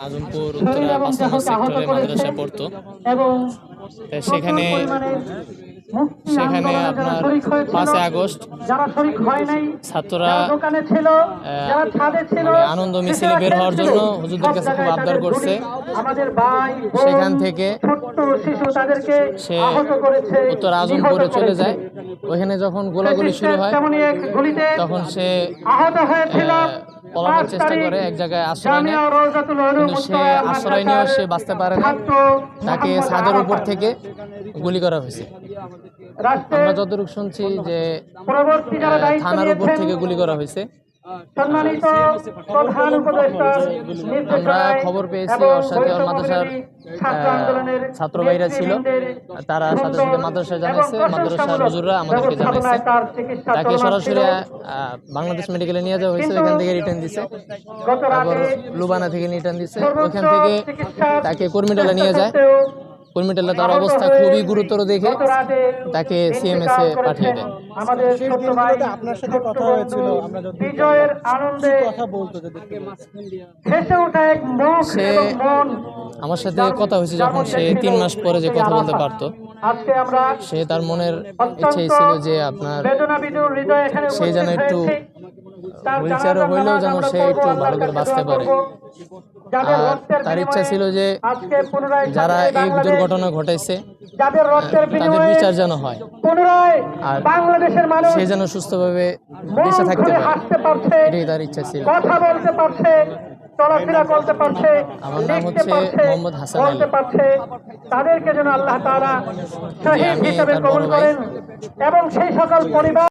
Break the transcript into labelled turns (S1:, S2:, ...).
S1: আজমপুর উত্তরা পাঁচ সেক্টরে মাদ্রাসায় পড়তো।
S2: এবং
S1: সেখানে সেখানে আপনার পাঁচই আগস্ট ছাত্ররা মানে আনন্দ মিছিলে বের হওয়ার জন্য হুজুরদের কাছে খুব আবদার করছে। সেখান থেকে সে উত্তর আজমপুরে চলে যায়। ওইখানে যখন গোলাগুলি শুরু হয় তখন সে
S2: আহত হয়েছিল।
S1: আহ, পলানোর চেষ্টা করে এক জায়গায় আশ্রয় নেয়। কিন্তু সে আশ্রয় নিয়েও সে বাঁচতে পারে না। তাকে ছাদের উপর থেকে গুলি করা হয়েছে। আমরা যতটুকু শুনছি যে থানার উপর থেকে গুলি করা হয়েছে।
S2: সম্মানিত প্রধান উপদেষ্টার
S1: আমরা খবর পেয়েছি ওর সাথে ওর মাদ্রাসার
S2: ছাত্র
S1: ভাইরা ছিল। তারা সাথে সাথে
S2: এবং
S1: জানাইছে মাদ্রাসার হুজুররা আমাদেরকে
S2: চিকিৎসা
S1: তাকে সরাসরি বাংলাদেশ মেডিকেলে নিয়ে যাওয়া হয়েছে ওইখান থেকে রিটার্ন দিছে। তারপর লুবানা থেকে রিটার্ন দিছে। ওইখান থেকে তাকে কর্মীটালা নিয়ে যায়।
S2: সত্ত্বেও
S1: কর্মীটালা তার অবস্থা খুবই গুরুতর দেখে তাকে সিএমএস এ পাঠিয়ে
S3: আপনার সাথে কথা হয়েছিল, আমরা
S2: বিজয়ের আনন্দে
S3: কথা বলতো যদি
S2: ভেসে ওঠা এক মুখ
S1: সে- আমার সাথে কথা হয়েছে যখন সে তিন মাস পরে যে কথা বলতে পারতো। সে তার মনের ইচ্ছে ছিল যে আপনার
S2: বেদনা বিদুর হৃদয় এখানে
S1: সে যেন একটু
S2: তার
S1: হইলেও যেন সে একটু ভালো করে বাঁচতে পারে। আর তার ইচ্ছা ছিল যে যারা এই দুর্ঘটনা ঘটাইছে তাদের বিচার যেন হয়। আর
S2: বাংলাদেশের মানুষ
S1: সে যেন সুস্থভাবে দেশে থাকতে পারে। এটাই তার ইচ্ছা ছিল।
S2: কথা বলতে পারছে চলাফেরা করতে পারছে
S1: আমার নাম হচ্ছে মোহাম্মদ হাসান
S2: বলতে পারছে। তাদেরকে যেন আল্লাহ তাআলা শহীদ হিসেবে কবুল করেন এবং সেই সকল পরিবার